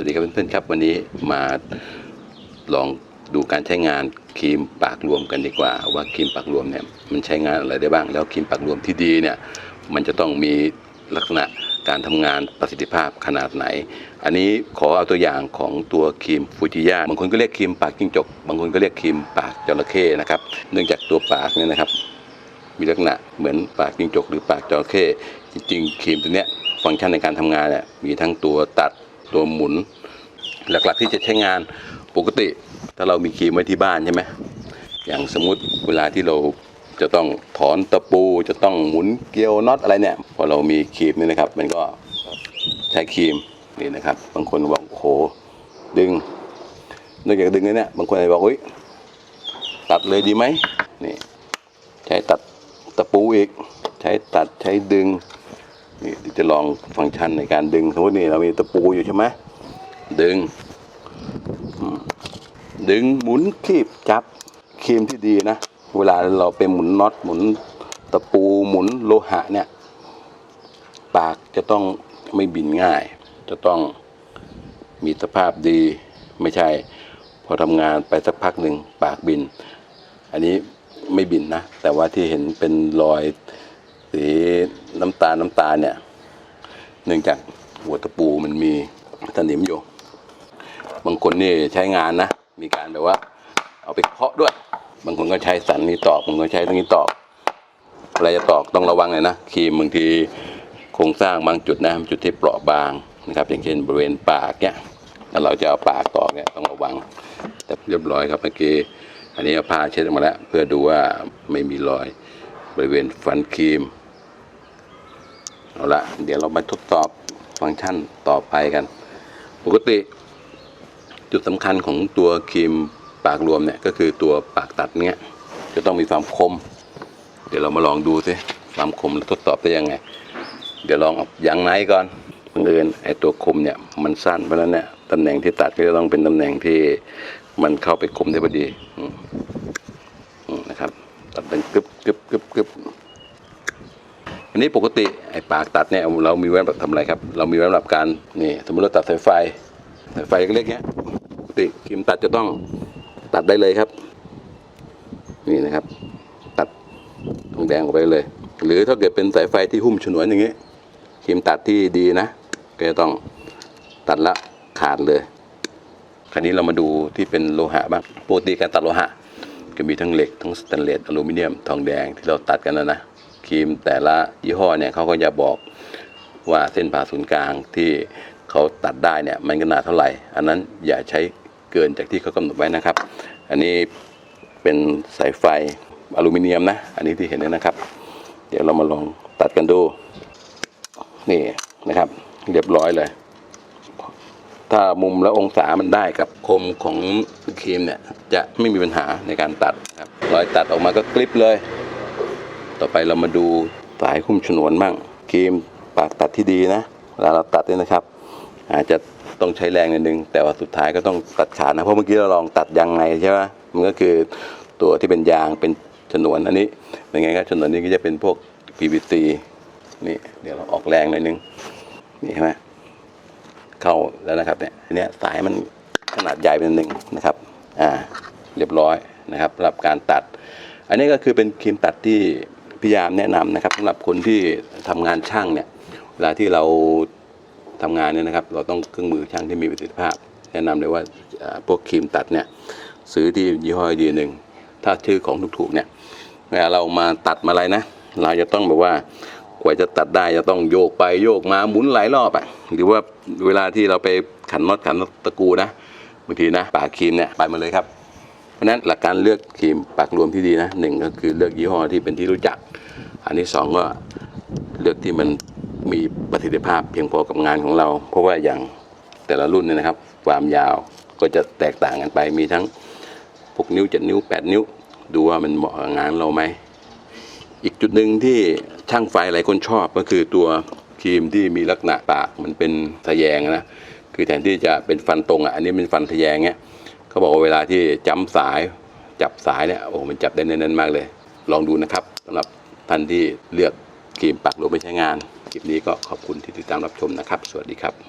วัสดีครับเพื่อนๆครับ วันนี้มาลองดูการใช้งานครีมปากรวมกันดีกว่า ว่าครีมปากรวมเนี่ยมันใช้งานอะไรได้บ้าง แล้วครีมปากรวมที่ดีเนี่ยมันจะต้องมีลักษณะการทำงานประสิทธิภาพขนาดไหน อันนี้ขอเอาตัวอย่างของตัวครีมฟูจิยาบางคนก็เรียกครีมปากจิ้งจก บางคนก็เรียกครีมปากจระเข้นะครับ เนื่องจากตัวปากเนี่ยนะครับ มีลักษณะเหมือนปากจิ้งจก หรือปากจระเข้จริงๆครีมตัวเนี้ยฟังก์ชันในการทำงานเนี่ยมีทั้งตัวตัด ตัวหมุน หลักๆที่จะใช้งานปกติ ถ้าเรามีครีมไว้ที่บ้านใช่ไหมอย่างสมมติเวลาที่เราจะต้องถอนตะปูจะต้องหมุนเกลียวน็อตอะไรเนี่ยพอเรามีครีมนี่นะครับ มันก็ใช้ครีมนี่นะครับ บางคนบอกโอ้โหดึงนอกจากดึงแล้วเนี่ยบางคนอาจจะบอกเฮ้ยตัดเลยดีไหมนี่ใช้ตัดตะปูอีก ใช้ตัดใช้ดึง จะลองฟังก์ชันในการดึงสมมตินี่เรามีตะปูอยู่ใช่ไหมดึงอืมดึงหมุนคีบจับครีมที่ดีนะ เวลาเราไปหมุนน็อตหมุนตะปูหมุนโลหะเนี่ย ปากจะต้องไม่บินง่าย จะต้องมีสภาพดีไม่ใช่ พอทำงานไปสักพักหนึ่งปากบิน อันนี้ไม่บินนะ แต่ว่าที่เห็นเป็นรอยสีน้ำตาลน้ำตาลเนี่ย เนื่องจากหัวตะปูมันมีสนิมอยู่ บางคนนี่ใช้งานนะ มีการแบบว่า เอาไปเคาะด้วย บางคนก็ใช้สันนี้ตอกบางคนใช้ตรงนี้ตอกเวลาจะตอกต้องระวังเลยนะครีมบางทีโครงสร้างบางจุดนะจุดที่เปราะบางนะครับ อย่างเช่นบริเวณปากเนี่ยถ้าเราจะเอาปากตอกเนี่ยต้องระวัง แต่เรียบร้อยครับเมื่อกี้อันนี้เอาผ้าเช็ดออกมาแล้ว เพื่อดูว่าไม่มีรอยบริเวณฟันครีม เอาละเดี๋ยวเรามาทดสอบฟังก์ชันต่อไปกัน ปกติ จุดสำคัญของตัวครีมปากรวมเนี่ยก็คือตัวปากตัดเนี้ยจะต้องมีความคม เดี๋ยวเรามาลองดูสิความคมทดสอบได้ยังไง เดี๋ยวลองเอายางไนก่อนบังเอิญไอ้ตัวคมเนี่ยมันสั้นเพราะนั้นเนี่ยตำแหน่งที่ตัดก็จะต้องเป็นตำแหน่งที่มันเข้าไปคมได้พอดีนะครับตัดเป็นกึบกึบกึบกึบ นนี้ปกติไอ้ปากตัดเนี่ยเรามีไว้ทำอะไรครับ เรามีไว้สำหรับการนี่สมมติเราตัดสายไฟสายไฟเล็กๆเนี้ยปกติครีมตัดจะต้องตัดได้เลยครับ นี่นะครับ ตัดทองแดงออกไปเลย หรือถ้าเกิดเป็นสายไฟที่หุ้มฉนวนอย่างนี้ครีมตัดที่ดีนะก็จะต้องตัดละขาดเลยคราวนี้เรามาดูที่เป็นโลหะบ้างปกติการตัดโลหะ ก็มีทั้งเหล็กทั้งสแตนเลสอลูมิเนียม ทองแดงที่เราตัดกันนะนะ ครีมแต่ละยี่ห้อเนี่ยเขาก็จะบอกว่าเส้นผ่าศูนย์กลางที่เขาตัดได้เนี่ยมันขนาดเท่าไหร่ อันนั้นอย่าใช้เกินจากที่เขากำหนดไว้นะครับ อันนี้เป็นสายไฟอลูมิเนียมนะ อันนี้ที่เห็นเนี่ยนะครับ เดี๋ยวเรามาลองตัดกันดู นี่นะครับ เรียบร้อยเลย ถ้ามุมและองศามันได้กับคมของครีมเนี่ยจะไม่มีปัญหาในการตัดครับรอยตัดออกมาก็กริบเลย ต่อไปเรามาดูสายหุ้มฉนวนบ้างครีมปากตัดที่ดีนะเวลาเราตัดเนี่ยนะครับ อาจจะต้องใช้แรงนิดนึง แต่ว่าสุดท้ายก็ต้องตัดขาดนะ เพราะเมื่อกี้เราลองตัดยางไงใช่ไหมมันก็คือตัวที่เป็นยางเป็นฉนวนอันนี้เป็นไงครับฉนวนนี้ก็จะเป็นพวก PVC นี่เดี๋ยวเราออกแรงหน่อยนึงนี่ใช่ไหมเข้าแล้วนะครับเนี่ยอันนี้ยสายมันขนาดใหญ่เป็นหนึ่งนะครับอ่าเรียบร้อยนะครับสำหรับการตัด อันนี้ก็คือเป็นครีมตัดที่ พยายามแนะนำนะครับสำหรับคนที่ทำงานช่างเนี่ยเวลาที่เราทำงานเนี่ยนะครับ เราต้องเครื่องมือช่างที่มีประสิทธิภาพ แนะนำเลยว่าอ่าพวกครีมตัดเนี่ยซื้อที่ยี่ห้อดีหนึ่งถ้าชื่อของถูกๆเนี่ยเวลาเรามาตัดมาอะไรนะ เราจะต้องแบบว่ากว่าจะตัดได้จะต้องโยกไปโยกมาหมุนหลายรอบอะหรือว่าเวลาที่เราไปขันน็อตขันตะกูนะบางทีนะปากครีมเนี่ยไปมาเลยครับ เพราะฉะนั้นหลักการเลือกครีมปากรวมที่ดีนะหนึ่งก็คือเลือกยี่ห้อที่เป็นที่รู้จัก อันที่สองก็เลือกที่มันมีประสิทธิภาพเพียงพอกับงานของเรา เพราะว่าอย่างแต่ละรุ่นเนี่ยนะครับ ความยาวก็จะแตกต่างกันไปมีทั้ง 6 นิ้ว 7 นิ้ว 8 นิ้ว ดูว่ามันเหมาะกับงานเราไหม อีกจุดหนึ่งที่ช่างไฟหลายคนชอบก็คือตัวครีมที่มีลักษณะปากมันเป็นทะแยงนะคือแทนที่จะเป็นฟันตรงอะอันนี้เป็นฟันทะแยงเนี้ย เขาบอกว่าเวลาที่จำสายจับสายเนี่ยโอ้โหมันจับได้แน่นๆมากเลย ลองดูนะครับสำหรับท่านที่เลือกครีมปากรวมไปใช้งานคลิปนี้ก็ขอบคุณที่ติดตามรับชมนะครับ สวัสดีครับ